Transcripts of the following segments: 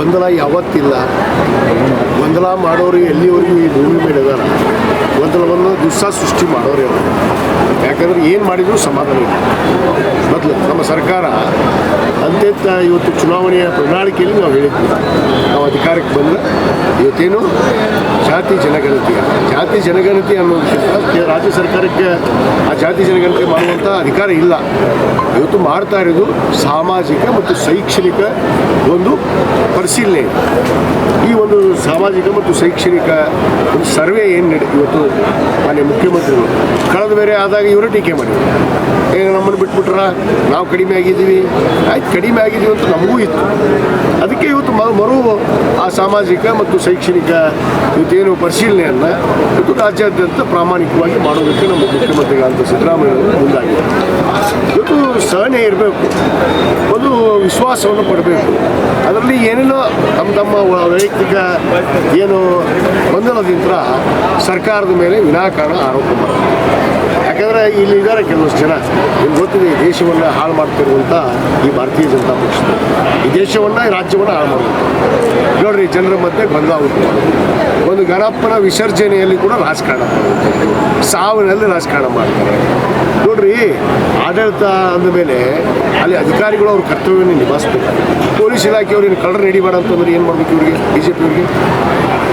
ಗೊಂದಲ ಯಾವತ್ತಿಲ್ಲ. ಗೊಂದಲ ಮಾಡೋರು ಎಲ್ಲಿವರೆಗೂ ಈ ಭೂಮಿ ಮೇಲೆ ಇದಾರ? ಗೊಂದಲವನ್ನು ದುಸ್ಸ ಸೃಷ್ಟಿ ಮಾಡೋರು ಅವರು ಯಾಕಂದ್ರೆ ಏನು ಮಾಡಿದ್ರು ಸಮಾಧಾನ ಇಲ್ಲ. ಮೊದಲು ನಮ್ಮ ಸರ್ಕಾರ ಅಂತ್ಯಂತ ಇವತ್ತು ಚುನಾವಣೆಯ ಪ್ರಣಾಳಿಕೆಯಲ್ಲಿ ನಾವು ಹೇಳಿದ್ವಿ. ನಾವು ಅಧಿಕಾರಕ್ಕೆ ಬಂದು ಇವತ್ತೇನು ಜಾತಿ ಜನಗಣತಿ ಜಾತಿ ಜನಗಣತಿ ಅನ್ನೋದಕ್ಕಿಂತ ರಾಜ್ಯ ಸರ್ಕಾರಕ್ಕೆ ಆ ಜಾತಿ ಜನಗಣತಿ ಮಾಡುವಂಥ ಅಧಿಕಾರ ಇಲ್ಲ. ಇವತ್ತು ಮಾಡ್ತಾ ಇರೋದು ಸಾಮಾಜಿಕ ಮತ್ತು ಶೈಕ್ಷಣಿಕ ಒಂದು ಪರಿಶೀಲನೆ. ಈ ಒಂದು ಸಾಮಾಜಿಕ ಮತ್ತು ಶೈಕ್ಷಣಿಕ ಒಂದು ಸರ್ವೆ ಏನು ನಡೆ ಇವತ್ತು ಮಾನ್ಯ ಮುಖ್ಯಮಂತ್ರಿಗಳು. ಕಳೆದ ಬೇರೆ ಆದಾಗ ಇವರು ಟೀಕೆ ಮಾಡಿದ್ರು. ಈಗ ನಮ್ಮನ್ನು ಬಿಟ್ಬಿಟ್ರ ನಾವು ಕಡಿಮೆ ಆಗಿದ್ದೀವಿ. ಆಯ್ತು, ಕಡಿಮೆ ಆಗಿದ್ದೀವಿ ಅಂತ ನಮಗೂ ಇತ್ತು. ಅದಕ್ಕೆ ಇವತ್ತು ಮರು ಆ ಸಾಮಾಜಿಕ ಮತ್ತು ಶೈಕ್ಷಣಿಕ ಇವತ್ತೇನು ಪರಿಶೀಲನೆಯನ್ನು ಇವತ್ತು ರಾಜ್ಯಾದ್ಯಂತ ಪ್ರಾಮಾಣಿಕವಾಗಿ ಮಾಡೋದಕ್ಕೆ ನಮ್ಮ ಮುಖ್ಯಮಂತ್ರಿಗಳಂತ ಸಿದ್ದರಾಮಯ್ಯ ಮುಂದಾಗಿದ್ದಾರೆ. ಇವತ್ತು ಸಹನೆ ಇರಬೇಕು. ವಿಶ್ವಾಸವನ್ನು ಪಡಬೇಕು ಅದರಲ್ಲಿ ಏನೇನೋ ತಮ್ಮ ತಮ್ಮ ವೈಯಕ್ತಿಕ ಏನು ಗೊಂದಲದಿಂದ ಸರ್ಕಾರದ ಮೇಲೆ ವಿನಾಕಾರಣ ಆರೋಪ ಮಾಡ್ತಾರೆ. ಯಾಕಂದರೆ ಇಲ್ಲಿ ಇದ್ದಾರೆ ಕೆಲವಷ್ಟು ಜನ. ನಿಮ್ಗೆ ಗೊತ್ತಿದೆ, ಈ ದೇಶವನ್ನು ಹಾಳು ಮಾಡ್ತಿರುವಂಥ ಈ ಭಾರತೀಯ ಜನತಾ ಪಕ್ಷ ಈ ದೇಶವನ್ನು, ಈ ರಾಜ್ಯವನ್ನು ಹಾಳು ಮಾಡುತ್ತೆ ನೋಡ್ರಿ, ಜನರ ಮಧ್ಯೆ ಗೊಂದಲ ಒಂದು ಗಣಪ್ಪನ ವಿಸರ್ಜನೆಯಲ್ಲಿ ಕೂಡ ರಾಜಕಾರಣ. ಸಾವಿನಲ್ಲಿ ರಾಜಕಾರಣ ಮಾಡ್ತಾರೆ. ನೋಡ್ರಿ, ಆಡಳಿತ ಅಂದಮೇಲೆ ಅಲ್ಲಿ ಅಧಿಕಾರಿಗಳು ಅವ್ರ ಕರ್ತವ್ಯವನ್ನು ನಿಭಾಯಿಸ್ಬೇಕು. ಪೊಲೀಸ್ ಇಲಾಖೆಯವ್ರು ಏನು ಕಳ್ಳರ ಹಿಡಿಬೇಡ ಅಂತಂದ್ರೆ ಏನು ಮಾಡ್ಬೇಕು ಇವ್ರಿಗೆ ಬಿ ಜೆ ಪಿಯವ್ರಿಗೆ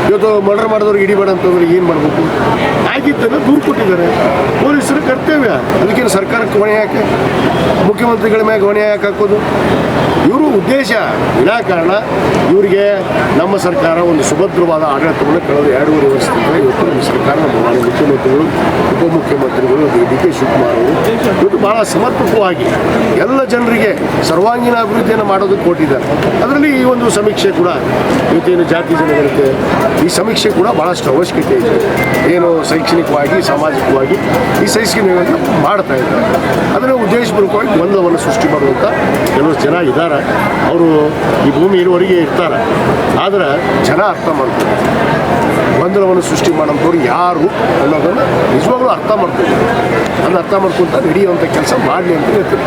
ಇವತ್ತು ಮರ್ಡರ್ ಮಾಡಿದವ್ರಿಗೆ ಹಿಡಿಬೇಡ ಅಂತಂದ್ರೆ ಏನು ಮಾಡಬೇಕು? ಆಗಿದ್ದನ್ನು ದೂರು ಕೊಟ್ಟಿದ್ದಾರೆ. ಪೊಲೀಸರ ಕರ್ತವ್ಯ. ಅದಕ್ಕೇನು ಸರ್ಕಾರಕ್ಕೆ ಹೊಣೆ ಯಾಕೆ? ಮುಖ್ಯಮಂತ್ರಿಗಳ ಮ್ಯಾಗೆ ಹೊಣೆ ಯಾಕೆ ಹಾಕೋದು? ಇವರು ಉದ್ದೇಶ ವಿನಾಕಾರಣ ಇವರಿಗೆ ನಮ್ಮ ಸರ್ಕಾರ ಒಂದು ಸುಭದ್ರವಾದ ಆಡಳಿತವನ್ನು ಕಳೆದ ಎರಡೂವರೆ ವರ್ಷದಿಂದ ಇವತ್ತು ನಮ್ಮ ಮುಖ್ಯಮಂತ್ರಿಗಳು, ಉಪಮುಖ್ಯಮಂತ್ರಿಗಳು, ಡಿ ಕೆ ಶಿವಕುಮಾರ್ ಅವರು ಇದು ಬಹಳ ಸಮರ್ಪಕವಾಗಿ ಎಲ್ಲ ಜನರಿಗೆ ಸರ್ವಾಂಗೀಣ ಅಭಿವೃದ್ಧಿಯನ್ನು ಮಾಡೋದಕ್ಕೆ ಕೊಟ್ಟಿದ್ದಾರೆ. ಅದರಲ್ಲಿ ಈ ಒಂದು ಸಮೀಕ್ಷೆ ಕೂಡ ಇವತ್ತೇನು ಜಾತಿ ಜನಗಣತಿ, ಈ ಸಮೀಕ್ಷೆ ಕೂಡ ಭಾಳಷ್ಟು ಅವಶ್ಯಕತೆ ಇದೆ. ಏನು ಶೈಕ್ಷಣಿಕವಾಗಿ, ಸಾಮಾಜಿಕವಾಗಿ ಈ ಶೈಕ್ಷಣಿಕವನ್ನು ಮಾಡ್ತಾ ಇದ್ದಾರೆ. ಅದನ್ನು ಉದ್ದೇಶಪೂರ್ವಕವಾಗಿ ಗೊಂದಲವನ್ನು ಸೃಷ್ಟಿ ಮಾಡುವಂಥ ಕೆಲವು ಜನ ಇದ್ದಾರೆ. ಅವರು ಈ ಭೂಮಿ ಇರುವವರೆಗೆ ಇರ್ತಾರೆ. ಆದರೆ ಜನ ಅರ್ಥ ಮಾಡ್ತಾರೆ ಗೊಂದಲವನ್ನು ಸೃಷ್ಟಿ ಮಾಡೋಂಥವ್ರು ಯಾರು? ಅನ್ನೋದನ್ನು ನಿಜವಾಗ್ಲೂ ಅರ್ಥ ಮಾಡ್ಕೊಳ್ತೀವಿ ಅದನ್ನು ಅರ್ಥ ಮಾಡ್ಕೊಂತ ನಡೆಯುವಂಥ ಕೆಲಸ ಮಾಡಲಿ ಅಂತ ಹೇಳ್ತೀನಿ.